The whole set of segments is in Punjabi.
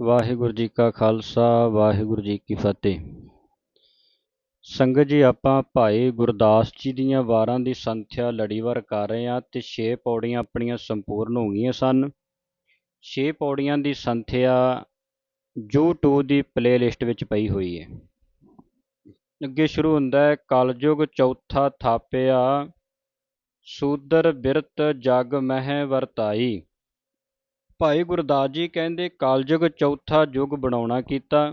ਵਾਹਿਗੁਰੂ ਜੀ ਕਾ ਖਾਲਸਾ, ਵਾਹਿਗੁਰੂ ਜੀ ਕੀ ਫਤਿਹ। ਸੰਗਤ ਜੀ, ਆਪਾਂ ਭਾਈ ਗੁਰਦਾਸ ਜੀ ਦੀਆਂ ਵਾਰਾਂ ਦੀ ਸੰਥਿਆ ਲੜੀਵਾਰ ਕਰ ਰਹੇ ਹਾਂ ਤੇ 6 ਪੌੜੀਆਂ ਆਪਣੀਆਂ ਸੰਪੂਰਨ ਹੋ ਗਈਆਂ ਸਨ। 6 ਪੌੜੀਆਂ ਦੀ ਸੰਥਿਆ YouTube ਦੀ ਪਲੇਲਿਸਟ ਵਿੱਚ ਪਈ ਹੋਈ ਹੈ। ਅੱਗੇ ਸ਼ੁਰੂ ਹੁੰਦਾ ਹੈ, ਕਲਯੁਗ ਚੌਥਾ ਥਾਪਿਆ, ਸੂਦਰ ਬਿਰਤ ਜਗ ਮਹਿ ਵਰਤਾਈ। ਭਾਈ ਗੁਰਦਾਸ ਜੀ ਕਹਿੰਦੇ ਕਲਯੁਗ ਚੌਥਾ ਯੁੱਗ ਬਣਾਉਣਾ ਕੀਤਾ,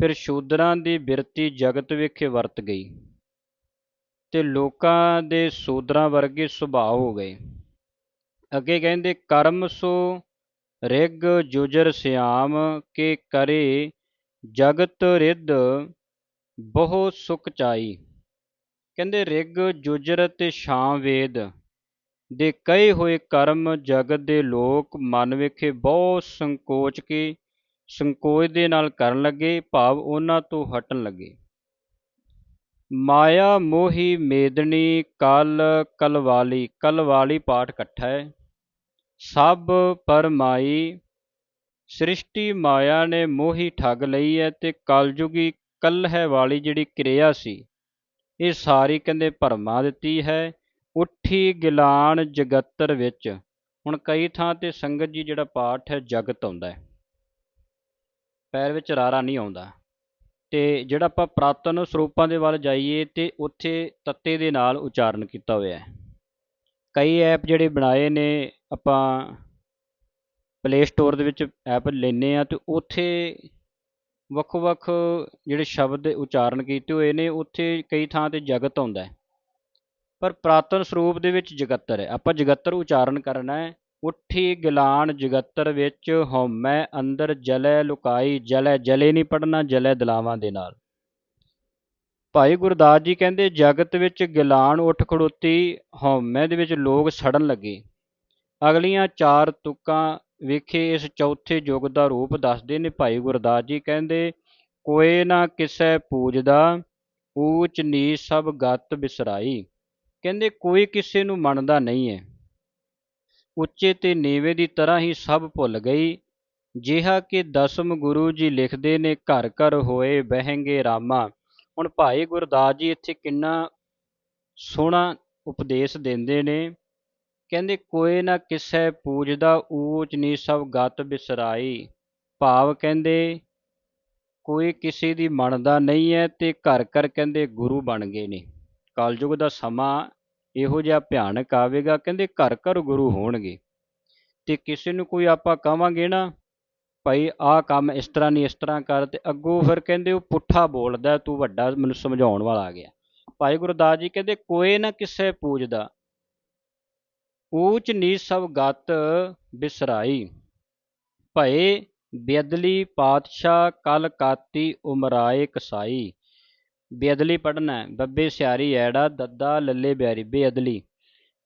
ਫਿਰ ਸ਼ੂਦਰਾਂ ਦੀ ਬਿਰਤੀ ਜਗਤ ਵਿਖੇ ਵਰਤ ਗਈ ਤੇ ਲੋਕਾਂ ਦੇ ਸ਼ੂਦਰਾਂ ਵਰਗੇ ਸੁਭਾਅ ਹੋ ਗਏ। ਅੱਗੇ ਕਹਿੰਦੇ, ਕਰਮ ਸੋ ਰਿਗ ਜੁਜਰ ਸਿਆਮ ਕੇ ਕਰੇ, ਜਗਤ ਰਿੱਧ ਬਹੁ ਸੁਖ ਚਾਈ। ਕਹਿੰਦੇ, ਰਿਗ ਜੁਜਰ ਤੇ ਸ਼ਾਮ ਵੇਦ ਦੇ ਕਹੇ ਹੋਏ ਕਰਮ ਜਗਤ ਦੇ ਲੋਕ ਮਨ ਵਿਖੇ ਬਹੁਤ ਸੰਕੋਚ ਕੇ ਸੰਕੋਚ ਦੇ ਨਾਲ ਕਰਨ ਲੱਗੇ, ਭਾਵ ਉਹਨਾਂ ਤੋਂ ਹਟਣ ਲੱਗੇ। ਮਾਇਆ ਮੋਹੀ ਮੇਦਣੀ ਕਲ ਕਲਵਾਲੀ ਕਲਵਾਲੀ ਪਾਠ ਇਕੱਠਾ ਹੈ। ਸਭ ਪਰਮਾਈ ਸ੍ਰਿਸ਼ਟੀ ਮਾਇਆ ਨੇ ਮੋਹੀ ਠੱਗ ਲਈ ਹੈ ਤੇ ਕਲਯੁਗੀ ਕਲਹ ਵਾਲੀ ਜਿਹੜੀ ਕਿਰਿਆ ਸੀ, ਇਹ ਸਾਰੀ ਕਹਿੰਦੇ ਭਰਮਾ ਦਿੱਤੀ ਹੈ। ਉੱਠੀ ਗਿਲਾਨ ਜਗਤਰ ਵਿੱਚ। ਹੁਣ ਕਈ ਥਾਂ ਤੇ ਸੰਗਤ ਜੀ ਜਿਹੜਾ ਪਾਠ ਹੈ, ਜਗਤ ਆਉਂਦਾ ਹੈ। ਪੈਰ ਵਿੱਚ ਰਾਰਾ ਨਹੀਂ ਆਉਂਦਾ। ਤੇ ਜਿਹੜਾ ਆਪਾਂ ਪ੍ਰਾਤਨ ਸਰੂਪਾਂ ਦੇ ਵੱਲ ਜਾਈਏ ਤੇ ਉੱਥੇ ਤੱਤੇ ਦੇ ਨਾਲ ਉਚਾਰਨ ਕੀਤਾ ਹੋਇਆ ਹੈ। ਕਈ ਐਪ ਜਿਹੜੇ ਬਣਾਏ ਨੇ, ਆਪਾਂ ਪਲੇ ਸਟੋਰ ਦੇ ਵਿੱਚ ਐਪ ਲੈਨੇ ਆ ਤੇ ਉੱਥੇ ਵੱਖ-ਵੱਖ ਜਿਹੜੇ ਸ਼ਬਦ ਉਚਾਰਨ ਕੀਤੇ ਹੋਏ ਨੇ, ਉੱਥੇ ਕਈ ਥਾਂ ਤੇ ਜਗਤ ਆਉਂਦਾ ਹੈ। ਪਰ ਪ੍ਰਾਤਨ ਸਰੂਪ ਦੇ ਵਿੱਚ ਜਗੱਤਰ ਹੈ। ਆਪਾਂ ਜਗੱਤਰ ਉਚਾਰਨ ਕਰਨਾ ਹੈ। ਉੱਠੀ ਗਿਲਾਨ ਜਗੱਤਰ ਵਿੱਚ ਹਉਮੈ, ਅੰਦਰ ਜਲੈ ਲੁਕਾਈ, ਜਲੈ ਜਲੇ ਨਹੀਂ ਪੜਨਾ ਜਲੈ ਦਲਾਵਾਂ ਦੇ ਨਾਲ। ਭਾਈ ਗੁਰਦਾਸ ਜੀ ਕਹਿੰਦੇ, ਜਗਤ ਵਿੱਚ ਗਿਲਾਨ ਉੱਠ ਖੜੋਤੀ, ਹਉਮੈ ਦੇ ਵਿੱਚ ਲੋਕ ਸੜਨ ਲੱਗੇ। ਅਗਲੀਆਂ ਚਾਰ ਤੁਕਾਂ ਵੇਖੇ, ਇਸ ਚੌਥੇ ਯੁੱਗ ਦਾ ਰੂਪ ਦੱਸਦੇ ਨੇ। ਭਾਈ ਗੁਰਦਾਸ ਜੀ ਕਹਿੰਦੇ ਕੋਏ ਨਾ ਕਿਸੈ ਪੂਜਦਾ, ਊਚ ਨੀਚ ਸਭ ਗਤ ਬਿਸਰਾਈ। ਕਹਿੰਦੇ ਕੋਈ ਕਿਸੇ ਨੂੰ ਮੰਨਦਾ ਨਹੀਂ ਹੈ ਉੱਚੇ ਤੇ ਨੀਵੇਂ ਦੀ ਤਰ੍ਹਾਂ ਹੀ ਸਭ ਭੁੱਲ ਗਈ। ਜਿਹਾ ਕਿ ਦਸਮ ਗੁਰੂ ਜੀ ਲਿਖਦੇ ਨੇ, ਘਰ ਘਰ ਹੋਏ ਬਹਿੰਗੇ ਰਾਮਾ। ਹੁਣ ਭਾਈ ਗੁਰਦਾਸ ਜੀ ਇੱਥੇ ਕਿੰਨਾ ਸੋਹਣਾ ਉਪਦੇਸ਼ ਦਿੰਦੇ ਨੇ। ਕਹਿੰਦੇ ਕੋਈ ਨਾ ਕਿਸੈ ਪੂਜਦਾ ਊਚ ਨੀ ਸਭ ਗਤ ਬਿਸਰਾਈ। ਭਾਵ ਕਹਿੰਦੇ ਕੋਈ ਕਿਸੇ ਦੀ ਮੰਨਦਾ ਨਹੀਂ ਹੈ ਤੇ ਘਰ ਘਰ ਕਹਿੰਦੇ ਗੁਰੂ ਬਣ ਗਏ ਨੇ। ਕਲਯੁਗ ਦਾ ਸਮਾਂ ਇਹੋ ਜਿਹਾ ਭਿਆਨਕ ਆਵੇਗਾ, ਕਹਿੰਦੇ ਘਰ ਘਰ ਗੁਰੂ ਹੋਣਗੇ। ਤੇ ਕਿਸੇ ਨੂੰ ਕੋਈ ਆਪਾਂ ਕਵਾਂਗੇ ਨਾ, ਭਾਈ ਆਹ ਕੰਮ ਇਸ ਤਰ੍ਹਾਂ ਨਹੀਂ ਇਸ ਤਰ੍ਹਾਂ ਕਰ, ਤੇ ਅੱਗੋਂ ਫਿਰ ਕਹਿੰਦੇ ਉਹ ਪੁੱਠਾ ਬੋਲਦਾ, ਤੂੰ ਵੱਡਾ ਮੈਨੂੰ ਸਮਝਾਉਣ ਵਾਲਾ ਆ ਗਿਆ। ਭਾਈ ਗੁਰਦਾਸ ਜੀ ਕਹਿੰਦੇ ਕੋਈ ਨਾ ਕਿਸੇ ਪੂਜਦਾ। ਊਚ ਨੀਚ ਸਭ ਗਤ ਬਿਸਰਾਈ। ਭਏ ਬੇਦਲੀ ਪਾਤਸ਼ਾਹ ਕਲ ਕਾਤੀ ਉਮਰਾਏ ਕਸਾਈ। ਬੇਅਦਲੀ ਪੜਨਾ ਬੱਬੇ ਸਿਆਰੀ ਐੜਾ, ਦੱਦਾ ਲੱਲੇ ਬਿਆਰੀ, ਬੇਅਦਲੀ।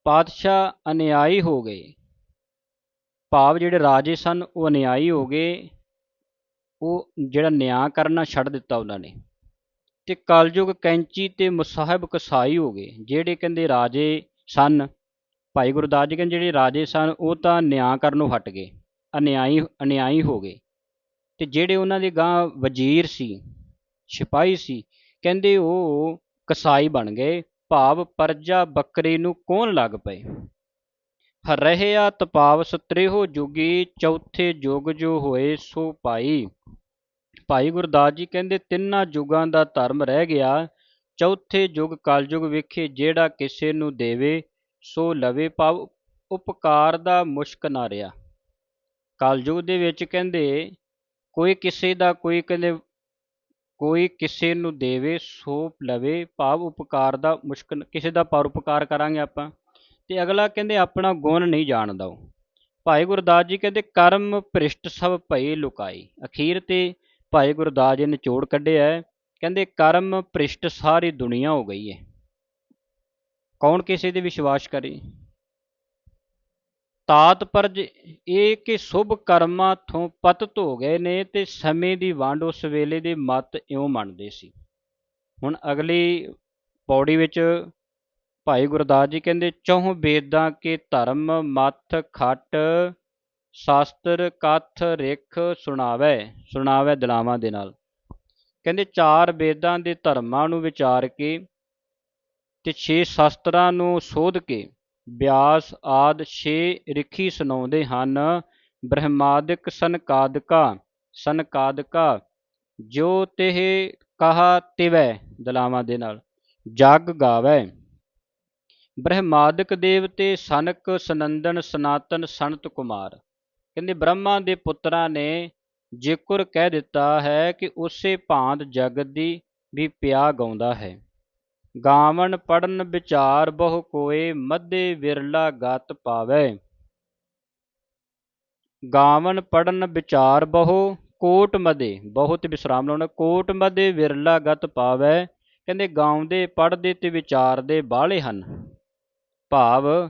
ਪਾਤਸ਼ਾਹ ਅਨਿਆਈ ਹੋ ਗਏ। ਭਾਵ ਜਿਹੜੇ ਰਾਜੇ ਸਨ, ਉਹ ਅਨਿਆਈ ਹੋ ਗਏ। ਉਹ ਜਿਹੜਾ ਨਿਆਂ ਕਰਨਾ ਛੱਡ ਦਿੱਤਾ ਉਹਨਾਂ ਨੇ। ਤੇ ਕਲਯੁਗ ਕੈਂਚੀ ਤੇ ਮੁਸਾਹਿਬ ਕਸਾਈ ਹੋ ਗਏ। ਜਿਹੜੇ ਕਹਿੰਦੇ ਰਾਜੇ ਸਨ, ਭਾਈ ਗੁਰਦਾਸ ਜੀ ਕਹਿੰਦੇ ਜਿਹੜੇ ਰਾਜੇ ਸਨ, ਉਹ ਤਾਂ ਨਿਆਂ ਕਰਨੋਂ ਹਟ ਗਏ। ਅਨਿਆਈ ਅਨਿਆਈ ਹੋ ਗਏ। ਤੇ ਜਿਹੜੇ ਉਹਨਾਂ ਦੇ ਗਾਂ ਵਜ਼ੀਰ ਸੀ, ਸਿਪਾਹੀ ਸੀ ਕਹਿੰਦੇ ਉਹ ਕਸਾਈ ਬਣ ਗਏ, ਭਾਵ ਪਰਜਾ ਬੱਕਰੀ ਨੂੰ ਕੌਣ ਲੱਗ ਪਏ? ਰਹਿਆ ਤਪਾਵਸ ਤ੍ਰਿਹੋ ਜੁਗੀ, ਚੌਥੇ ਯੁਗ ਜੋ ਹੋਏ ਸੋ ਪਾਈ। ਭਾਈ ਗੁਰਦਾਸ ਜੀ ਕਹਿੰਦੇ ਤਿੰਨਾਂ ਯੁਗਾਂ ਦਾ ਧਰਮ ਰਹਿ ਗਿਆ, ਚੌਥੇ ਯੁਗ ਕਲਯੁਗ ਵਿਖੇ ਜਿਹੜਾ ਕਿਸੇ ਨੂੰ ਦੇਵੇ, ਸੋ ਲਵੇ ਭਾਵ ਉਪਕਾਰ ਦਾ ਮੁਸ਼ਕ ਨਾ ਰਿਹਾ। ਕਲਯੁਗ ਦੇ ਵਿੱਚ ਕਹਿੰਦੇ, ਕੋਈ ਕਿਸੇ ਦਾ ਕੋਈ ਕਹਿੰਦੇ ਕੋਈ ਕਿਸੇ ਨੂੰ ਦੇਵੇ, ਸੋਪ ਲਵੇ, ਭਾਵ ਉਪਕਾਰ ਦਾ ਮੁਸ਼ਕਲ ਕਿਸੇ ਦਾ ਪਰਉਪਕਾਰ ਕਰਾਂਗੇ ਆਪਾਂ। ਤੇ ਅਗਲਾ ਕਹਿੰਦੇ, ਆਪਣਾ ਗੁਣ ਨਹੀਂ ਜਾਣਦਾ ਉਹ। ਭਾਈ ਗੁਰਦਾਸ ਜੀ ਕਹਿੰਦੇ, ਕਰਮ ਭ੍ਰਿਸ਼ਟ ਸਭ ਭਈ ਲੁਕਾਈ। ਅਖੀਰ ਤੇ ਭਾਈ ਗੁਰਦਾਸ ਜੀ ਨੇ ਨਿਚੋੜ ਕੱਢਿਆ ਹੈ। ਕਹਿੰਦੇ, ਕਰਮ ਭ੍ਰਿਸ਼ਟ ਸਾਰੀ ਦੁਨੀਆ ਹੋ ਗਈ ਹੈ ਕੌਣ ਕਿਸੇ ਤੇ ਵਿਸ਼ਵਾਸ ਕਰੇ? ਤਾਤਪਰਜ ਇਹ ਕਿ ਸੁਭ ਕਰਮਾਂ ਤੋਂ ਪਤਤ ਹੋ ਗਏ ਨੇ ਤੇ ਸਮੇਂ ਦੀ ਵੰਡ ਉਸ ਵੇਲੇ ਦੇ ਮਤ ਇਉਂ ਮੰਨਦੇ ਸੀ। ਹੁਣ ਅਗਲੀ ਪੌੜੀ ਵਿੱਚ ਭਾਈ ਗੁਰਦਾਸ ਜੀ ਕਹਿੰਦੇ, ਚੌਹ ਵੇਦਾਂ ਕੇ ਧਰਮ ਮਤ ਖੱਟ, ਸ਼ਾਸਤਰ ਕਥ ਰਿਖ ਸੁਣਾਵੇ ਸੁਣਾਵੇ ਦਲਾਵਾਂ ਦੇ ਨਾਲ। ਕਹਿੰਦੇ, ਚਾਰ ਵੇਦਾਂ ਦੇ ਧਰਮਾਂ ਨੂੰ ਵਿਚਾਰ ਕੇ ਤੇ ਛੇ ਸ਼ਾਸਤਰਾਂ ਨੂੰ ਸੋਧ ਕੇ ਬਿਆਸ ਆਦ ਛੇ ਰਿਖੀ ਸੁਣਾਉਂਦੇ ਹਨ, ਬ੍ਰਹਮਾਦਿਕ ਸਨਕਾਦਿਕਾ ਸਨਕਾਦਿਕਾ ਜੋ ਤਿਹ ਕਹਾ ਤਿਵੈ, ਦਲਾਵਾਂ ਦੇ ਨਾਲ, ਜਗ ਗਾਵੇ। ਬ੍ਰਹਮਾਦਿਕ ਦੇਵਤੇ ਸਨਕ, ਸਨੰਦਨ, ਸਨਾਤਨ ਸੰਤ ਕੁਮਾਰ। ਕਹਿੰਦੇ ਬ੍ਰਹਮਾ ਦੇ ਪੁੱਤਰਾਂ ਨੇ ਜ਼ਿਕਰ ਕਹਿ ਦਿੱਤਾ ਹੈ ਕਿ ਉਸੇ ਭਾਂਤ ਜਗਤ ਦੀ ਵੀ ਪਿਆ ਗਾਉਂਦਾ ਹੈ। ਗਾਵਣ ਪੜਨ ਵਿਚਾਰ ਬਹੁ ਕੋਏ, ਮਧੇ ਵਿਰਲਾ ਗਤ ਪਾਵੈ। ਗਾਵਣ ਪੜਨ ਵਿਚਾਰ ਬਹੁ, ਕੋਟ ਮਦੇ ਬਹੁਤ ਵਿਸਰਾਮ ਲਾਉਣਾ, ਕੋਟ ਮਦੇ ਵਿਰਲਾ ਗਤ ਪਾਵੈ। ਕਹਿੰਦੇ ਗਾਉਂਦੇ ਪੜਦੇ ਤੇ ਵਿਚਾਰਦੇ ਬਾਹਲੇ ਹਨ। ਭਾਵ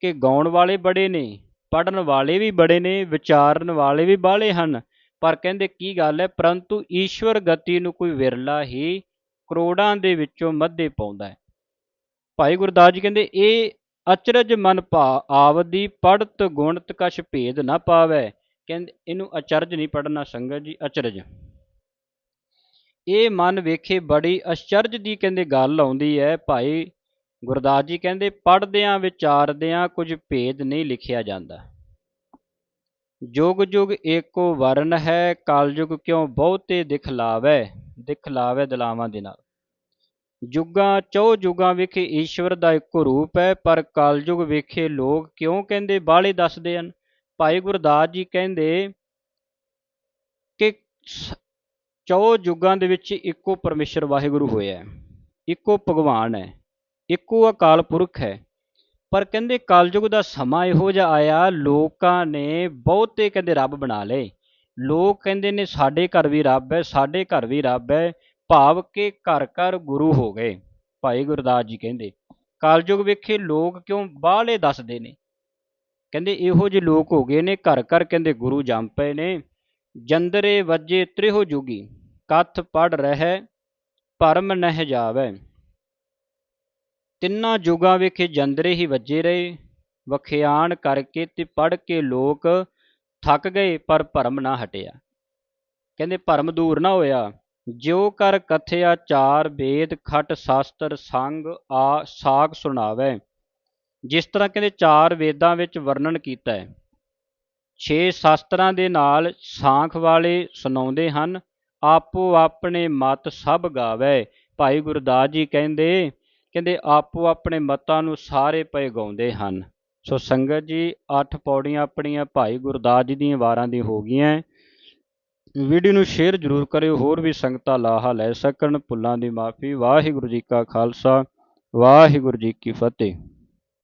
ਕਿ ਗਾਉਣ ਵਾਲੇ ਬੜੇ ਨੇ ਪੜਨ ਵਾਲੇ ਵੀ ਬੜੇ ਨੇ, ਵਿਚਾਰਨ ਵਾਲੇ ਵੀ ਬਾਹਲੇ ਹਨ। ਪਰ ਕਹਿੰਦੇ ਕੀ ਗੱਲ ਹੈ, ਪਰੰਤੂ ਈਸ਼ਵਰ ਗਤੀ ਨੂੰ ਕੋਈ ਵਿਰਲਾ ਹੀ ਕਰੋੜਾਂ ਦੇ ਵਿੱਚੋਂ ਮੱਧੇ ਪਾਉਂਦਾ ਹੈ। ਭਾਈ ਗੁਰਦਾਸ ਜੀ ਕਹਿੰਦੇ, ਇਹ ਅਚਰਜ ਮਨ ਭਾ ਆਵਦੀ, ਪੜਤ ਗੁਣਤ ਕਛ ਭੇਦ ਨਾ ਪਾਵੇ। ਕਹਿੰਦੇ, ਇਹਨੂੰ ਅਚਰਜ ਨਹੀਂ ਪੜਨਾ ਸੰਗਤ ਜੀ, ਅਚਰਜ। ਇਹ ਮਨ ਵੇਖੇ ਬੜੀ ਅਚਰਜ ਦੀ ਕਹਿੰਦੇ ਗੱਲ ਆਉਂਦੀ ਹੈ। ਭਾਈ ਗੁਰਦਾਸ ਜੀ ਕਹਿੰਦੇ ਪੜਦਿਆਂ ਵਿਚਾਰਦਿਆਂ ਕੁਝ ਭੇਦ ਨਹੀਂ ਲਿਖਿਆ ਜਾਂਦਾ। ਜੁਗ ਜੁਗ ਏਕੋ ਵਰਨ ਹੈ ਕਲਯੁਗ ਕਿਉ ਬਹੁਤੇ ਦਿਖਲਾਵੇ ਦਿਖਲਾਵੇ ਦਲਾਵਾਂ ਦੇ ਨਾਲ। ਜੁਗਾਂ ਚੌ ਜੁਗਾਂ ਵਿਖੇ ਈਸ਼ਵਰ ਦਾ ਇੱਕੋ ਰੂਪ ਹੈ, ਪਰ ਕਲਯੁਗ ਵਿਖੇ ਲੋਕ ਕਿਉਂ ਕਹਿੰਦੇ ਬਾਹਲੇ ਦੱਸਦੇ ਹਨ? ਭਾਈ ਗੁਰਦਾਸ ਜੀ ਕਹਿੰਦੇ ਕਿ ਚੌ ਜੁਗਾਂ ਦੇ ਵਿੱਚ ਇੱਕੋ ਪਰਮੇਸ਼ਰ ਵਾਹਿਗੁਰੂ ਹੋਇਆ ਹੈ, ਇੱਕੋ ਭਗਵਾਨ ਹੈ, ਇੱਕੋ ਅਕਾਲ ਪੁਰਖ ਹੈ। ਪਰ ਕਹਿੰਦੇ ਕਲਯੁਗ ਦਾ ਸਮਾਂ ਇਹੋ ਜਿਹਾ ਆਇਆ, ਲੋਕਾਂ ਨੇ ਬਹੁਤੇ ਕਹਿੰਦੇ ਰੱਬ ਬਣਾ ਲਏ। ਲੋਕ ਕਹਿੰਦੇ ਨੇ, ਸਾਡੇ ਘਰ ਵੀ ਰੱਬ ਹੈ, ਸਾਡੇ ਘਰ ਵੀ ਰੱਬ ਹੈ, ਭਾਵ ਕਿ ਘਰ ਘਰ ਗੁਰੂ ਹੋ ਗਏ, ਭਾਈ ਗੁਰਦਾਸ ਜੀ ਕਹਿੰਦੇ। ਕਾਲਯੁਗ ਵੇਖੇ ਲੋਕ ਕਿਉਂ ਬਾਹਲੇ ਦੱਸਦੇ ਨੇ। ਕਹਿੰਦੇ ਇਹੋ ਜਿਹੇ ਲੋਕ ਹੋ ਗਏ ਨੇ, ਘਰ ਘਰ ਕਹਿੰਦੇ ਗੁਰੂ ਜੰਮ ਪਏ ਨੇ। ਜੰਦਰੇ ਵੱਜੇ ਤ੍ਰਿਹੋ ਜੁਗੀ, ਕਥ ਪੜ ਰਹਿ, ਭਰਮ ਨਹਿ ਜਾਵੇ। ਤਿੰਨਾਂ ਜੁਗਾਂ ਵੇਖੇ ਜੰਦਰੇ ਹੀ ਵੱਜੇ ਰਹੇ ਵਖਿਆਣ ਕਰਕੇ ਤੇ ਪੜ ਕੇ ਲੋਕ ਥੱਕ ਗਏ, ਪਰ ਭਰਮ ਨਾ ਹਟਿਆ। ਕਹਿੰਦੇ, ਭਰਮ ਦੂਰ ਨਾ ਹੋਇਆ। ਜਿਉ ਕਰ ਕਥਿਆ ਚਾਰ ਵੇਦ ਖਟ ਸ਼ਾਸਤਰ ਸੰਗ ਆ ਸਾਖ ਸੁਣਾਵੇ। ਜਿਸ ਤਰ੍ਹਾਂ ਕਹਿੰਦੇ, ਚਾਰ ਵੇਦਾਂ ਵਿੱਚ ਵਰਣਨ ਕੀਤਾ ਹੈ। ਛੇ ਸ਼ਾਸਤਰਾਂ ਦੇ ਨਾਲ ਸਾਖ ਵਾਲੇ ਸੁਣਾਉਂਦੇ ਹਨ, ਆਪੋ ਆਪਣੇ ਮਤ ਸਭ ਗਾਵੇ। ਭਾਈ ਗੁਰਦਾਸ ਜੀ ਕਹਿੰਦੇ ਕਹਿੰਦੇ, ਆਪੋ ਆਪਣੇ ਮਤਾਂ ਨੂੰ ਸਾਰੇ ਪਏ ਗਾਉਂਦੇ ਹਨ। ਸੋ ਸੰਗਤ ਜੀ, ਅੱਠ ਪੌੜੀਆਂ ਆਪਣੀਆਂ ਭਾਈ ਗੁਰਦਾਸ ਜੀ ਦੀਆਂ ਵਾਰਾਂ ਦੀ ਹੋ ਗਈਆਂ ਵੀਡੀਓ ਨੂੰ ਸ਼ੇਅਰ ਜ਼ਰੂਰ ਕਰਿਓ, ਹੋਰ ਵੀ ਸੰਗਤਾਂ ਲਾਹਾ ਲੈ ਸਕਣ, ਭੁੱਲਾਂ ਦੀ ਮਾਫੀ। ਵਾਹਿਗੁਰੂ ਜੀ ਕਾ ਖਾਲਸਾ, ਵਾਹਿਗੁਰੂ ਜੀ ਕੀ ਫਤਿਹ।